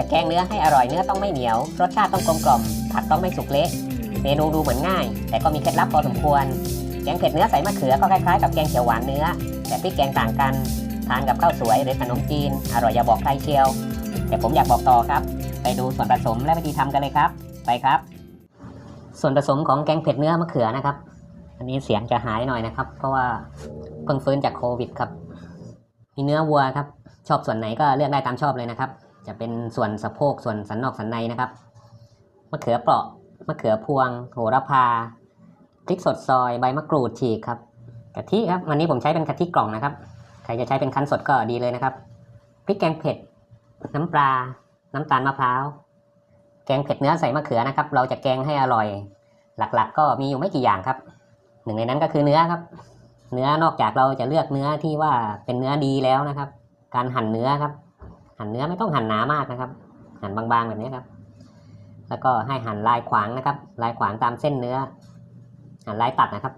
จะแกงเนื้อให้อร่อยเนื้อต้องไม่เหนียว รสชาติต้องกลมกล่อมผักต้องไม่สุกเละเมนูดูเหมือนง่าย แต่ก็มีเคล็ดลับพอสมควร แกงเผ็ดเนื้อใส่มะเขือก็คล้ายๆกับแกงเขียวหวานเนื้อ แต่พริกแกงต่างกัน ทานกับข้าวสวยหรือขนมจีน อร่อยอย่าบอกใครเชียว แต่ผมอยากบอกต่อครับ ไปดูส่วนผสมและวิธีทำกันเลยครับ ไปครับ ส่วนผสมของแกงเผ็ดเนื้อมะเขือนะครับ อันนี้เสียงจะหายหน่อยนะครับ เพราะว่าเพิ่งฟื้นจากโควิดครับ มีเนื้อวัวครับ ชอบส่วนไหนก็เลือกได้ตามชอบเลยนะครับ จะเป็นส่วนสะโพกส่วนสันนอกสันในนะครับมะเขือเปราะมะเขือพวง โหระพาพริกสดซอยใบมะกรูดฉีกครับกะทิครับวันนี้ผมใช้เป็นกะทิกล่องนะครับใครจะใช้เป็นคั้นสดก็ดีเลยนะครับพริกแกงเผ็ด น้ำปลา น้ำตาลมะพร้าวแกงเผ็ดเนื้อใส่มะเขือนะครับ เราจะแกงให้อร่อย หลักๆ ก็มีอยู่ไม่กี่อย่างครับ หนึ่งในนั้นก็คือเนื้อครับ เนื้อนอกจากเราจะเลือกเนื้อที่ว่าเป็นเนื้อดีแล้วนะครับ การหั่นเนื้อครับ หั่นเนื้อไม่ต้องหั่นหนามากนะครับ หั่นบางๆแบบนี้ครับ แล้วก็ให้หั่นลายขวางนะครับ ลายขวางตามเส้นเนื้อ หั่นลายตัดนะครับ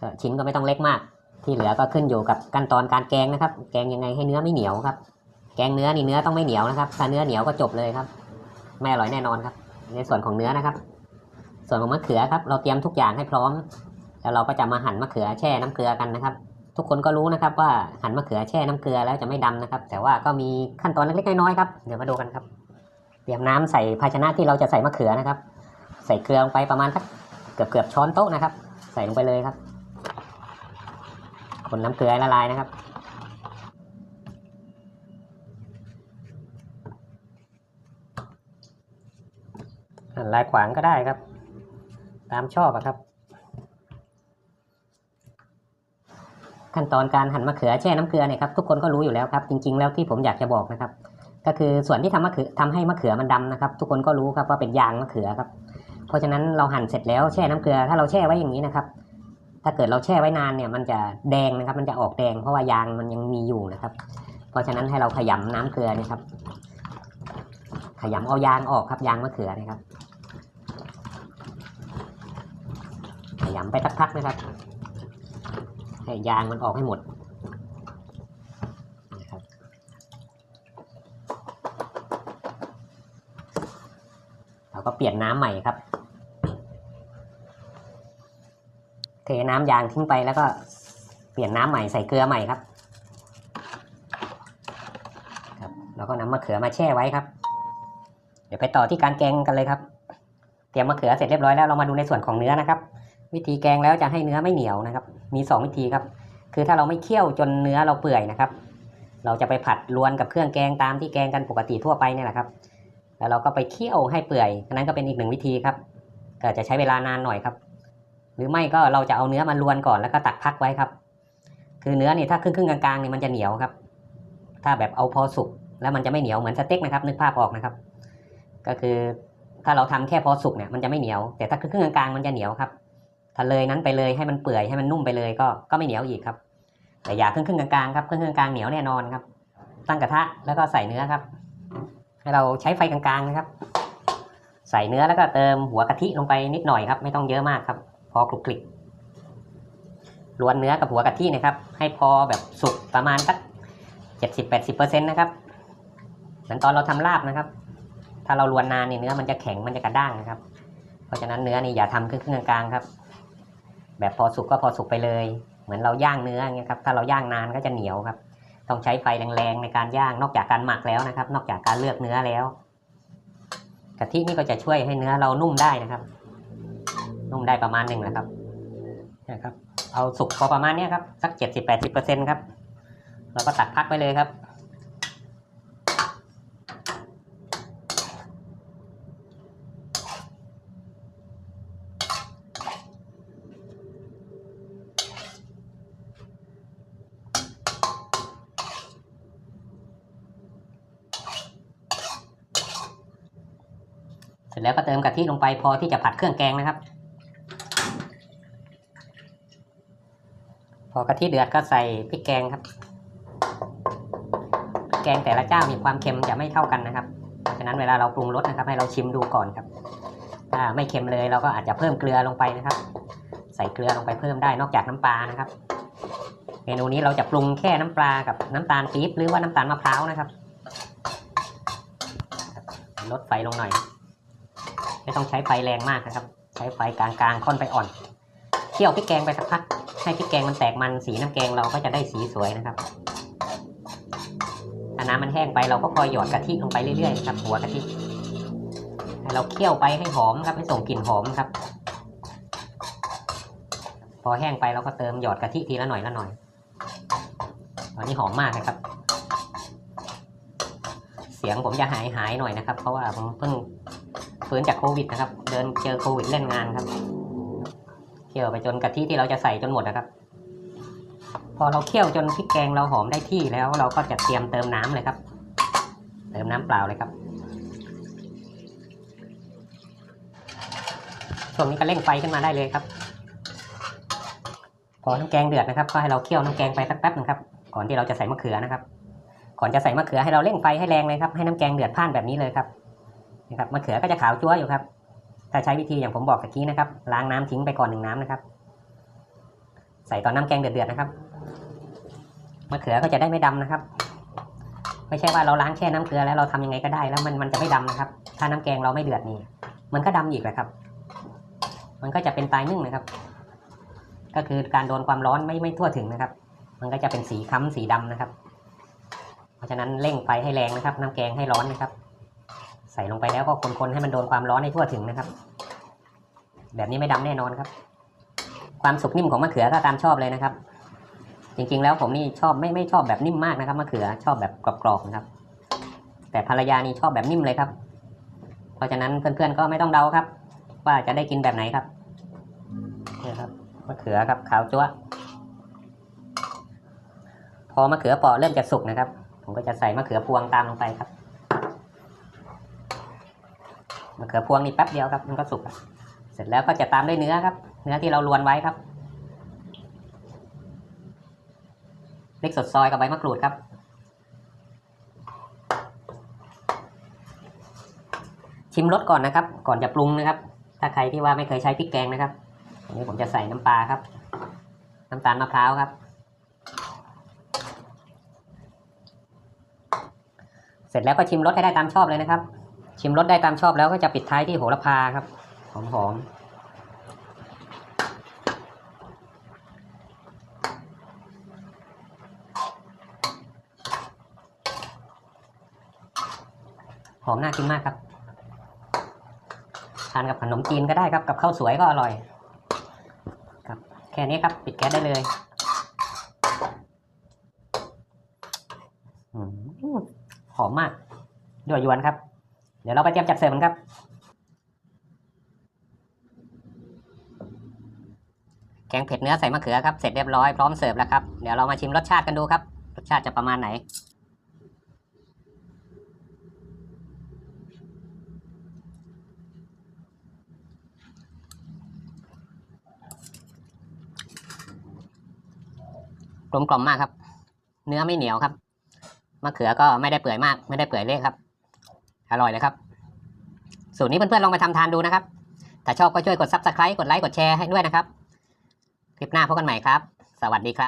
ก็ชิ้นก็ไม่ต้องเล็กมาก ที่เหลือก็ขึ้นอยู่กับขั้นตอนการแกงนะครับ แกงยังไงให้เนื้อไม่เหนียวครับ แกงเนื้อนี่เนื้อต้องไม่เหนียวนะครับ ถ้าเนื้อเหนียวก็จบเลยครับ ไม่อร่อยแน่นอนครับ ในส่วนของเนื้อนะครับ ส่วนของมะเขือครับ เราเตรียมทุกอย่างให้พร้อม แล้วเราก็จะมาหั่นมะเขือแช่น้ำเกลือกันนะครับ ทุกคนก็รู้นะครับว่าหั่นมะเขือแช่น้ำเกลือแล้วจะไม่ดำนะครับ แต่ว่าก็มีขั้นตอนเล็กๆน้อยๆครับเดี๋ยวมาดูกันครับ เตรียมน้ำใส่ภาชนะที่เราจะใส่มะเขือนะครับ ใส่เกลือลงไปประมาณสักเกือบเกือบช้อนโต๊ะนะครับ ใส่ลงไปเลยครับ คนน้ำเกลือละลายนะครับหั่นลายขวางก็ได้ครับ ตามชอบอะครับ ขั้นตอนการหั่นมะเขือแช่น้ำเกลือเนี่ยครับทุกคนก็รู้อยู่แล้วครับ จริง ๆ แล้วที่ผมอยากจะบอกนะครับ ก็คือส่วนที่ทำมะเขือทำให้มะเขือมันดำนะครับ ทุกคนก็รู้ครับว่าเป็นยางมะเขือครับ เพราะฉะนั้นเราหั่นเสร็จแล้วแช่น้ำเกลือ ถ้าเราแช่ไว้อย่างนี้นะครับ ถ้าเกิดเราแช่ไว้นานเนี่ยมันจะแดงนะครับ มันจะออกแดงเพราะว่ายางมันยังมีอยู่นะครับ เพราะฉะนั้นให้เราขยำน้ำเกลือนี่ครับ ขยำเอายางออกครับยางมะเขือนะครับ ขยำไปสักพักนะครับ ให้ยางมันออกให้หมดนะครับเราก็เปลี่ยนน้ำใหม่ครับ เทน้ำยางทิ้งไปแล้วก็เปลี่ยนน้ำใหม่ใส่เกลือใหม่ครับครับแล้วก็นำมะเขือมาแช่ไว้ครับ เดี๋ยวไปต่อที่การแกงกันเลยครับ เตรียมมะเขือเสร็จเรียบร้อยแล้วเรามาดูในส่วนของเนื้อนะครับ วิธีแกงแล้วจะให้เนื้อไม่เหนียวนะครับ มี 2 วิธีครับ คือถ้าเราไม่เคี่ยวจนเนื้อเราเปื่อยนะครับ เราจะไปผัดรวนกับเครื่องแกงตามที่แกงกันปกติทั่วไปเนี่ยแหละครับ แล้วเราก็ไปเคี่ยวให้เปื่อยอันนั้นก็เป็นอีกหนึ่งวิธีครับก็จะใช้เวลานานหน่อยครับ หรือไม่ก็เราจะเอาเนื้อมาลวนก่อนแล้วก็ตักพักไว้ครับ คือเนื้อนี่ถ้าครึ่งครึ่งๆกลางๆนี่มันจะเหนียวครับ ถ้าแบบเอาพอสุกแล้วมันจะไม่เหนียวเหมือนสเต็กนะครับ นึกภาพออกนะครับ ก็คือถ้าเราทำแค่พอสุกเนี่ยมันจะไม่เหนียว แต่ถ้าครึ่งครึ่งกลางๆมันจะเหนียวครับ ถ้าเลยนั้นไปเลยให้มันเปื่อยให้มันนุ่มไปเลยก็ก็ไม่เหนียวอีกครับ แต่อย่าครึ่งครึ่งกลางๆครับครึ่งครึ่งกลางเหนียวแน่นอนครับ ตั้งกระทะแล้วก็ใส่เนื้อครับ ให้เราใช้ไฟกลางๆนะครับ ใส่เนื้อแล้วก็เติมหัวกะทิลงไปนิดหน่อยครับ ไม่ต้องเยอะมากครับ พอคลุกคลิกรวนเนื้อกับหัวกะทินะครับ ให้พอแบบสุกประมาณสักเจ็ดสิบแปดสิบเปอร์เซ็นต์นะครับเหมือนตอนเราทำลาบนะครับ ถ้าเรารวนนานเนี่ยเนื้อมันจะแข็งมันจะกระด้างนะครับ เพราะฉะนั้นเนื้อนี่อย่าทำครึ่งๆกลางๆครับ แบบพอสุกก็พอสุกไปเลย เหมือนเราย่างเนื้ออย่างเงี้ยครับถ้าเราย่างนานก็จะเหนียวครับ ต้องใช้ไฟแรงๆในการย่างนอกจากการหมักแล้วนะครับ นอกจากการเลือกเนื้อแล้วกะทินี่ก็จะช่วยให้เนื้อเรานุ่มได้นะครับ นุ่มได้ประมาณหนึ่งแหละครับนะครับ เอาสุกพอประมาณเนี้ยครับสักเจ็ดสิบแปดสิบเปอร์เซ็นต์ครับแล้วก็ตักพักไปเลยครับ แล้วก็เติมกะทิลงไปพอที่จะผัดเครื่องแกงนะครับ พอกะทิเดือดก็ใส่พริกแกงครับแกงแต่ละเจ้ามีความเค็มจะไม่เท่ากันนะครับเพราะฉะนั้นเวลาเราปรุงรสนะครับ ให้เราชิมดูก่อนครับ ถ้าไม่เค็มเลยเราก็อาจจะเพิ่มเกลือลงไปนะครับ ใส่เกลือลงไปเพิ่มได้นอกจากน้ำปลานะครับ เมนูนี้เราจะปรุงแค่น้ำปลากับน้ำตาลปี๊บหรือว่าน้ำตาลมะพร้าวนะครับลดไฟลงหน่อย ไม่ต้องใช้ไฟแรงมากนะครับ ใช้ไฟกลางๆค่อนไปอ่อนเคี่ยวพริกแกงไปสักพัก ให้พริกแกงมันแตกมันสีน้ำแกงเราก็จะได้สีสวยนะครับถ้าน้ำมันแห้งไปเราก็คอยหยอดกะทิลงไปเรื่อยๆครับหัวกะทิให้เราเคี่ยวไปให้หอมครับให้ส่งกลิ่นหอมครับ พอแห้งไปเราก็เติมหยอดกะทิทีละหน่อยละหน่อยตอนนี้หอมมากนะครับ เสียงผมจะหายหายหน่อยนะครับ เพราะว่าผมเพิ่ง ฟื้นจากโควิดนะครับ เดินเจอโควิดเล่นงานครับเคี่ยวไปจนกะทิที่เราจะใส่จนหมดนะครับ พอเราเคี่ยวจนพริกแกงเราหอมได้ที่แล้วเราก็จะเตรียมเติมน้ำเลยครับ เติมน้ำเปล่าเลยครับช่วงนี้ก็เร่งไฟขึ้นมาได้เลยครับพอน้ำแกงเดือดนะครับก็ให้เราเคี่ยวน้ำแกงไปสักแป๊บนึงครับก่อนที่เราจะใส่มะเขือนะครับ ก่อนจะใส่มะเขือให้เราเร่งไฟให้แรงเลยครับให้น้ำแกงเดือดพ่านแบบนี้เลยครับ นะครับมะเขือก็จะขาวจั๊วอยู่ครับ ถ้าใช้วิธีอย่างผมบอกตะกี้นะครับ ล้างน้ำทิ้งไปก่อนหนึ่งน้ำนะครับ ใส่ตอนน้ำแกงเดือดๆนะครับมะเขือก็จะได้ไม่ดำนะครับ ไม่ใช่ว่าเราล้างแช่น้ำเกลือแล้วเราทำยังไงก็ได้แล้วมันมันจะไม่ดำนะครับ ถ้าน้ำแกงเราไม่เดือดนี่มันก็ดำอีกแหละครับ มันก็จะเป็นตายนึ่งนะครับ ก็คือการโดนความร้อนไม่ไม่ทั่วถึงนะครับ มันก็จะเป็นสีค้ำสีดำนะครับ เพราะฉะนั้นเร่งไฟให้แรงนะครับ น้ำแกงให้ร้อนนะครับ ใส่ลงไปแล้วก็คนๆให้มันโดนความร้อนให้ทั่วถึงนะครับ แบบนี้ไม่ดำแน่นอนครับ ความสุกนิ่มของมะเขือก็ตามชอบเลยนะครับ จริงๆแล้วผมนี่ชอบไม่ไม่ชอบแบบนิ่มมากนะครับมะเขือชอบแบบกรอบๆนะครับ แต่ภรรยานี่ชอบแบบนิ่มเลยครับ เพราะฉะนั้นเพื่อนๆก็ไม่ต้องเดาครับ ว่าจะได้กินแบบไหนครับนี่ครับมะเขือครับขาวจั๊วพอมะเขือปราะเริ่มจะสุกนะครับ ผมก็จะใส่มะเขือพวงตามลงไปครับ มะเขือพวงนี่แป๊บเดียวครับ มันก็สุกเสร็จแล้วก็จะตามด้วยเนื้อครับ เนื้อที่เราลวนไว้ครับพริกสดซอยกับใบมะกรูดครับ ชิมรสก่อนนะครับ ก่อนจะปรุงนะครับ ถ้าใครที่ว่าไม่เคยใช้พริกแกงนะครับอันนี้ผมจะใส่น้ำปลาครับ น้ำตาลมะพร้าวครับ เสร็จแล้วก็ชิมรสให้ได้ตามชอบเลยนะครับ ชิมรสได้ตามชอบแล้วก็จะปิดท้ายที่โหระพาครับ หอมหอมหอมน่ากินมากครับ ทานกับขนมจีนก็ได้ครับ กับข้าวสวยก็อร่อย ครับ แค่นี้ครับ ปิดแก๊สได้เลยหอมมากด้วยยวนครับ เดี๋ยวเราไปเตรียมจัดเสิร์ฟกันครับแกงเผ็ดเนื้อใส่มะเขือครับเสร็จเรียบร้อยพร้อมเสิร์ฟแล้วครับเดี๋ยวเรามาชิมรสชาติกันดูครับ รสชาติจะประมาณไหน กลมกล่อมมากครับ เนื้อไม่เหนียวครับมะเขือก็ไม่ได้เปื่อยมาก ไม่ได้เปื่อยเละครับ อร่อยเลยครับ สูตรนี้เพื่อนๆลองไปทำทานดูนะครับ ถ้าชอบก็ช่วยกด subscribe กดไลค์กดแชร์ให้ด้วยนะครับ คลิปหน้าพบกันใหม่ครับ สวัสดีครับ